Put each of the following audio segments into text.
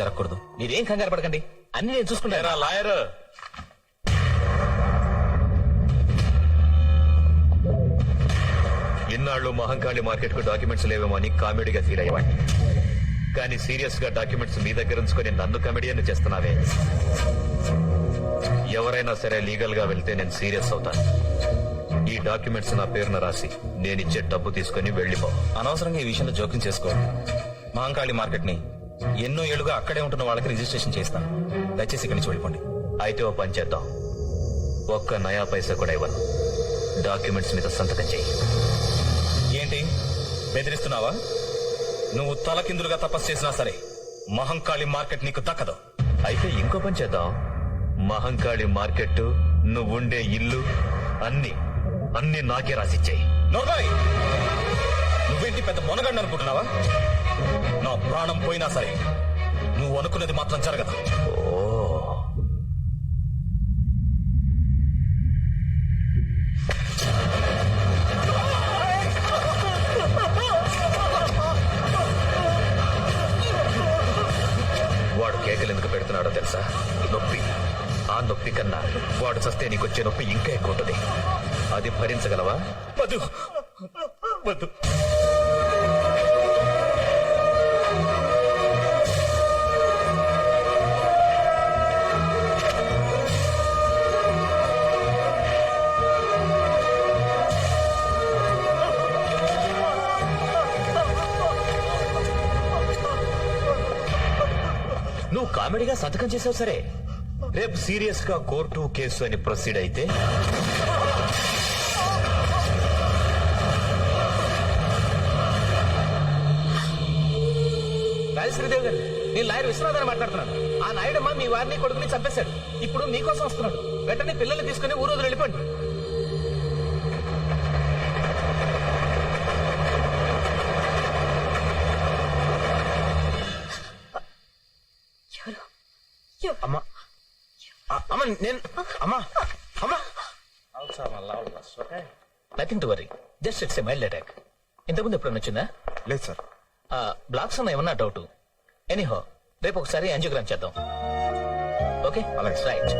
జరగకూడదు. మీరేం కంగారు పడకండి. అన్ని నేను చూసుకుంటారా లాయర్? ఇన్నాళ్ళు మహంకాళి మార్కెట్కు డాక్యుమెంట్స్ లేవేమో అని కామెడీగా ఫీల్ అయ్యేవాడిని. కానీ సీరియస్గా డాక్యుమెంట్స్ మీ దగ్గర ఉంచుకొని నన్ను కమెడియన్ చేస్తున్నావే. ఎవరైనా సరే లీగల్గా వెళ్తే నేను సీరియస్ అవుతాను. ఈ డాక్యుమెంట్స్ నా పేరున రాసి నేనిచ్చే డబ్బు తీసుకుని వెళ్ళిపో. అనవసరంగా ఈ విషయంలో జోక్యం చేసుకోండి మహంకాళి మార్కెట్ని ఎన్నో ఏళ్ళుగా అక్కడే ఉంటున్న వాళ్ళకి రిజిస్ట్రేషన్ చేస్తాను. దయచేసి ఇక్కడి నుంచి వెళ్ళిపోండి. అయితే ఓ పని చేద్దాం. ఒక్క నయా పైసా కూడా ఇవ్వను. డాక్యుమెంట్స్ మీద సంతకం చెయ్యి ఏంటి? బెదిరిస్తున్నావా? నువ్వు తలకిందులుగా తపస్సు చేసినా సరే మహంకాళి మార్కెట్ నీకు దక్కదు. అయితే ఇంకో పని చేద్దాం. మహంకాళి మార్కెట్ నువ్వుండే ఇల్లు అన్ని అన్ని నాకే రాసిచ్చాయి. నోబాయ్ నువ్వేంటి పెద్ద మొనగండి అనుకుంటున్నావా? నా ప్రాణం పోయినా సరే నువ్వు అనుకున్నది మాత్రం జరగదు. ఓ వాడు కేకలు ఎందుకు పెడుతున్నాడో తెలుసా? నొప్పి. ఆ నొప్పి కన్నా వాడు చస్తే నీకొచ్చే నొప్పి ఇంకా ఎక్కువ ఉంటుంది. అది భరించగలవా? వద్దు. వద్దు. కామెడీగా సంతకం చేసావు సరే. రేపు సీరియస్గా కోర్టు కేసు అని ప్రొసీడ్ అయితే. రాజశ్రీదేవి గారు నేను లాయర్ విశ్వనాథన్ మాట్లాడుతున్నాను. ఆ నాయుడమ్మ మీ వారిని కొడుకుని చంపేశాడు. ఇప్పుడు మీకోసం వస్తున్నాడు. వెంటనే పిల్లల్ని తీసుకుని ఊరు వదిలి వెళ్ళిపోండి. నేను అమ్మా అమ్మా. Nothing to worry just it's a mild attack ఇంతకుముందు ఎప్పుడైనా వచ్చిందా లేదు సార్. బ్లాక్స్ ఉన్నాయి ఏమన్నా డౌట్ ఎనీహో రేపు ఒకసారి యాంజియోగ్రామ్ చేద్దాం. ఓకే అలాగే. Right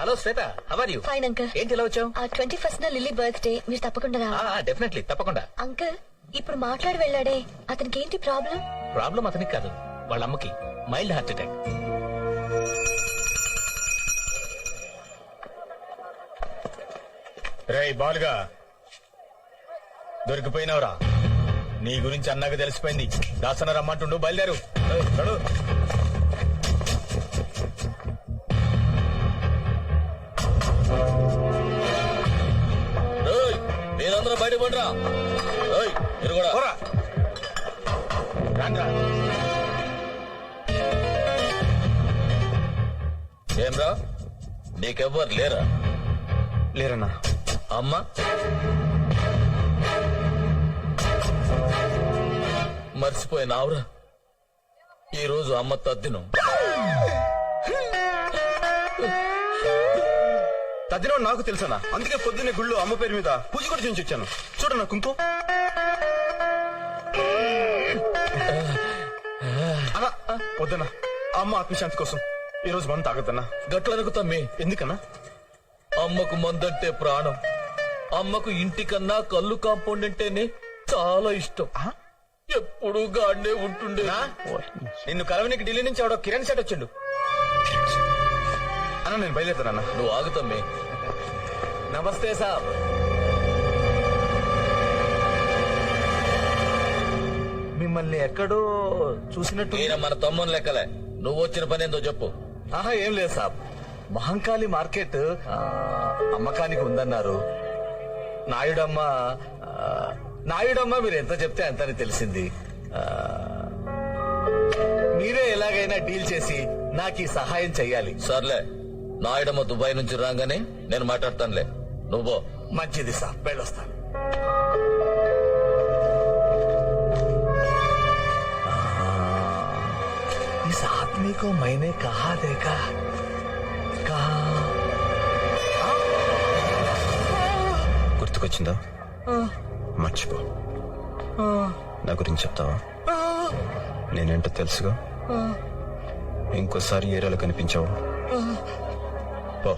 hello Shweta. How are you fine uncle ఏంటి ఇలా వచ్చావు? ఆ ట్వంటీ ఫస్ట్ నా లిల్లీ బర్త్డే మీరు తప్పకుండా రావాలి డెఫినెట్లీ తప్పకుండా. అంకుల్ ఇప్పుడు మాట్లాడి వెళ్ళాడే. అతనికి ఏంటి ప్రాబ్లం ప్రాబ్లం అతనికి కాదు వాళ్ళ అమ్మకి. Mild heart attack. రేయ్ బాలుగా. దొరికిపోయినవరా? నీ గురించి అన్నాక తెలిసిపోయింది. దాసన రమ్మంటుండు బయలుదేరు. మీరందరూ బయట పడరా. మీరు కూడా. రాండ్రా. ఏమ్రా? నీకెవ్వరు లేరా? లేరన్నా. అమ్మ? మర్చిపోయినావురా ఈ రోజు అమ్మ తద్దినం. తద్దినం నాకు తెలుసన్నా. అందుకే పొద్దున్నే గుళ్ళు అమ్మ పేరు మీద పూజ కూడా చేయించి వచ్చాను. చూడన్నా ఆ, వద్దన్నా. అమ్మ ఆత్మశాంతి కోసం. ఈ రోజు మనం తాగద్దన్నా. గట్లనుకు తమ్మి ఎందుకన్నా? అమ్మకు మందంటే ప్రాణం. అమ్మకు ఇంటికన్నా కళ్ళు కాంపౌండ్ అంటేనే చాలా ఇష్టం? ఎప్పుడు గాడే ఉంటుండే. నిన్ను కలవనికి ఢిల్లీ నుంచి ఆవిడ కిరణ్ సెట్ వచ్చిండు. అన్న నేను బయలుదేరుతానన్నా. నువ్వు ఆగుతమ్మి నమస్తే సాబ్ మిమ్మల్ని ఎక్కడో చూసినట్టు మన తమ్ముని లెక్కలే. నువ్వు వచ్చిన పని ఏందో చెప్పు. ఆహా ఏం లేదు సాబ్. మహంకాళి మార్కెట్ అమ్మకానికి ఉందన్నారు. నాయుడమ్మ నాయుడమ్మ మీరు ఎంత చెప్తే అంతని తెలిసింది. మీరే ఎలాగైనా డీల్ చేసి నాకు ఈ సహాయం చెయ్యాలి. సర్లే నాయుడమ్మ దుబాయ్ నుంచి రాగానే నేను మాట్లాడతానులే. నువ్వు మంచిది సాబ్ వెళ్ళొస్తాను. आ, इस आदमी को मैंने कहा देखा कहा గుర్తుకొచ్చిందా మర్చిపో आ, నా గురించి చెప్తావా నేనేంటో తెలుసుగా ఇంకోసారి ఏరియాలో కనిపించావు పో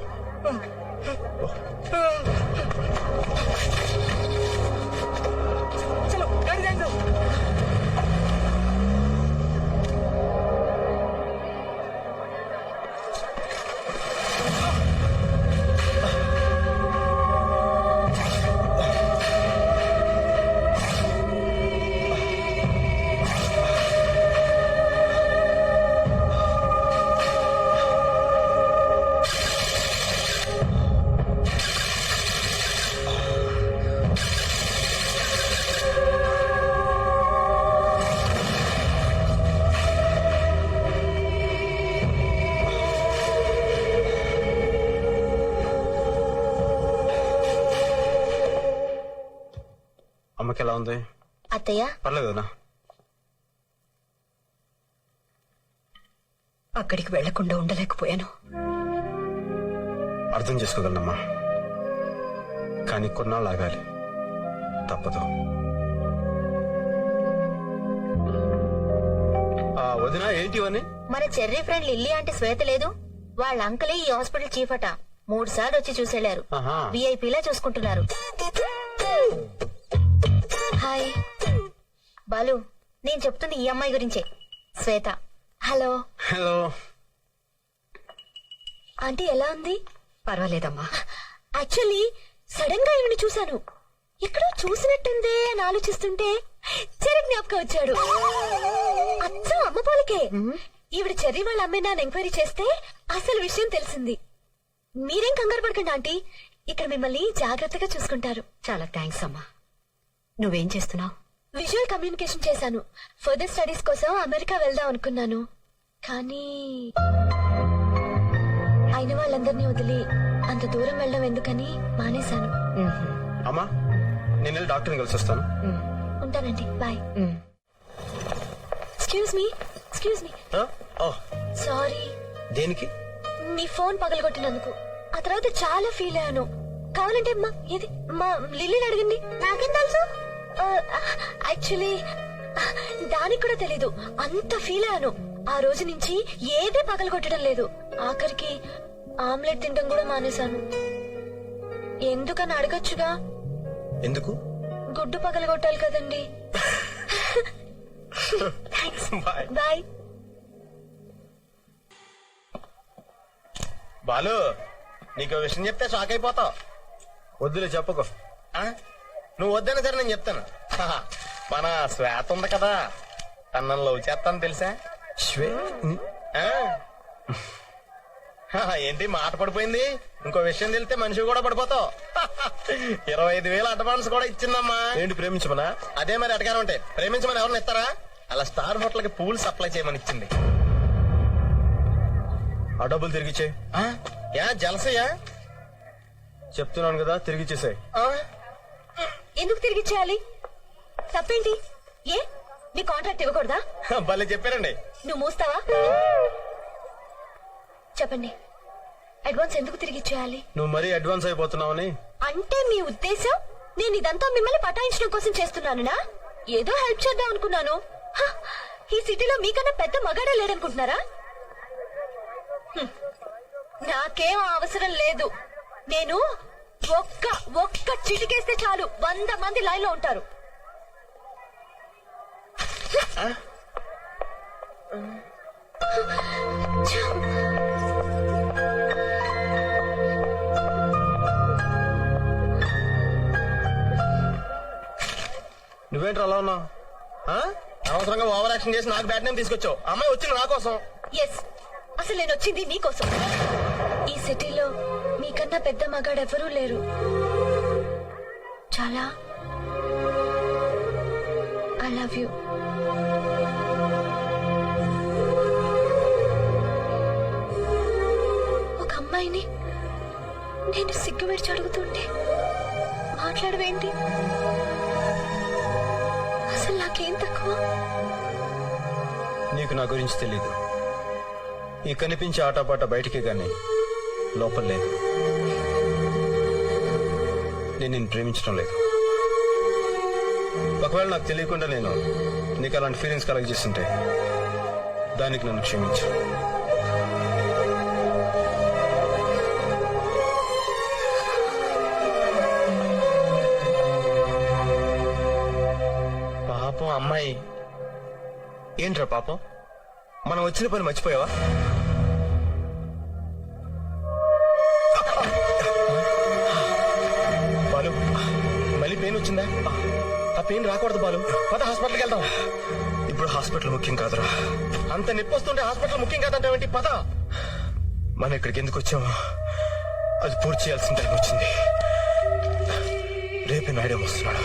అమ్మకి ఎలా ఉంది అత్తయ్య పర్లేదునా అక్కడికి వెళ్ళకుండా ఉండలేకపోయాను. అర్థం చేసుకోగలనమ్మా. కానీ కొన్నాళ్ళు ఆగాలి తప్పదు వదినా ఏంటి ఇవన్నీ? మన చెర్రీ ఫ్రెండ్ లిల్లీ అంటే శ్వేత లేదు. వాళ్ళ అంకలే ఈ హాస్పిటల్ చీఫ్ అట. మూడు సార్లు వచ్చి చూసెళ్ళారు. విఐపీలా చూసుకుంటున్నారు. హాయ్. బాలు నేను చెప్తుంది ఈ అమ్మాయి గురించే. శ్వేత. హలో. హలో. ఆంటీ ఎలా ఉంది? పర్వాలేదమ్మా. యాక్చువల్లీ సడన్గా ఈవిని చూశాను. ఎక్కడో చూసినట్టుందే అని ఆలోచిస్తుంటే చెర్రీ జ్ఞాపకం వచ్చాడు. అచ్చం అమ్మ పోలికే. ఈవిడ చెర్రీ వాళ్ళ అమ్మాయి నాన్న ఎంక్వైరీ చేస్తే అసలు విషయం తెలిసింది. మీరేం కంగారు పడకండి ఆంటీ. ఇక్కడ మిమ్మల్ని జాగ్రత్తగా చూసుకుంటారు. చాలా థ్యాంక్స్ అమ్మా. నువ్వేం చేస్తున్నావు? విజువల్ కమ్యూనికేషన్ చేశాను. ఫర్దర్ స్టడీస్ కోసం అమెరికా వెళ్దాం అనుకున్నాను. కానీ అయిన వాళ్ళందరినీ వదిలి అంత దూరం వెళ్ళడం ఎందుకని మానేశాను. అమ్మా నేను వెళ్ళి డాక్టర్ని కలిసి వస్తాను ఉంటానండి bye. Excuse me excuse me sorry దేనికి? మీ ఫోన్ పగలగొట్టినందుకు. ఆ తర్వాత చాలా ఫీల్ అయ్యాను. కావాలంటే మా ఇది మా లిల్లీని అడగండి. నాకేం తెలుసు? యాక్చువల్లీ దానికి కూడా తెలీదు. అంత ఫీల్ అయ్యాను. ఆ రోజు నుంచి ఏదే పగలగొట్టడం లేదు. ఆఖరికి ఆమ్లెట్ తినడం కూడా మానేశాను. ఎందుకని అడగచ్చుగా? ఎందుకు? గుడ్డు పగలగొట్టాలి కదండి. బాయ్ బాలు నీకు విషయం చెప్తే షాక్ అయిపోతావు. వద్దులే చెప్పకు. ఆ? నువ్వు వద్దన సరే నేను చెప్తాను. మన శ్వేత ఉంది కదా తనను లవ్ చేస్తాను తెలుసా? శ్వే ఆ? హహ, ఏంటి మాట పడిపోయింది? ఇంకో విషయం తెలితే మనిషి కూడా పడిపోతావు. ఇరవై ఐదు వేలు అడ్వాన్స్ కూడా ఇచ్చిందమ్మా. ఏంటి ప్రేమించమనా? అదే మరి అడగానే ఉంటాయి ప్రేమించమని ఎవరిని ఇస్తారా? అలా స్టార్ హోటల్కి పూలు సప్లై చేయమని ఇచ్చింది. ఆ డబ్బులు తిరిగిచ్చే ఆ? యా జలసయ్యా? చెప్తున్నాను కదా తిరిగిచ్చేసాయి. ఎందుకు తిరిగి ఇచ్చేయాలి? తప్పేంటి? ఏ? నీ కాంట్రాక్ట్ ఇవ్వకూడదా? భలే చెప్పారండి. నువ్వు మూస్తావా? చెప్పండి. అడ్వాన్స్ ఎందుకు తిరిగి ఇచ్చేయాలి? నువ్వు మరీ అడ్వాన్స్ అయిపోతున్నావని. అంటే మీ ఉద్దేశం నేను ఇదంతా మిమ్మల్ని పటాయించడం కోసం చేస్తున్నానునా? ఏదో హెల్ప్ చేద్దాం అనుకున్నాను. ఈ సిటీలో మీకన్నా పెద్ద మగాడే లేడనుకుంటున్నారా. నాకేం అవసరం లేదు. నేను ఒక్క ఒక్క చిటికేస్తే చాలు. వంద మంది లైన్లో ఉంటారు. నువ్వేంటి అలా ఉన్నావు? ఆ? అనవసరంగా ఓవర్ యాక్షన్ చేసి నాకు బ్యాట్ నేమ్ తీసుకొచ్చావు. అమ్మాయి వచ్చింది నా కోసం. ఎస్ అసలు నేను వచ్చింది నీకోసం ఈ సిటీలో మీకన్నా పెద్ద మగాడెవరూ లేరు. చాలా. ఐ లవ్ యూ ఒక అమ్మాయిని నేను సిగ్గుమిడిచి అడుగుతుంటే మాట్లాడవేంటి? అసలు నాకేం తక్కువ? నీకు నా గురించి తెలీదు. ఈ కనిపించే ఆటపాట బయటికి కానీ లోపల లేదు. నేను నిన్ను ప్రేమించడం లేదు. ఒకవేళ నాకు తెలియకుండా నేను నీకు అలాంటి ఫీలింగ్స్ కలెక్ట్ చేస్తుంటే దానికి నన్ను క్షమించు. పాపం అమ్మాయి. ఏంట్రా పాపం? మనం వచ్చిన పని మర్చిపోయావా? వచ్చిందా ఆ పెయిన్ రాకూడదు బాలు. పద హాస్పిటల్కి వెళ్దాం. ఇప్పుడు హాస్పిటల్ ముఖ్యం కాదురా. అంత నొప్పి వస్తుంటే హాస్పిటల్ ముఖ్యం కాదంటావేంటి పద. మనం ఇక్కడికి ఎందుకు వచ్చామో? అది పూర్తి చేయాల్సిన టైం వచ్చింది. రేపే నాయుడు వస్తున్నాడు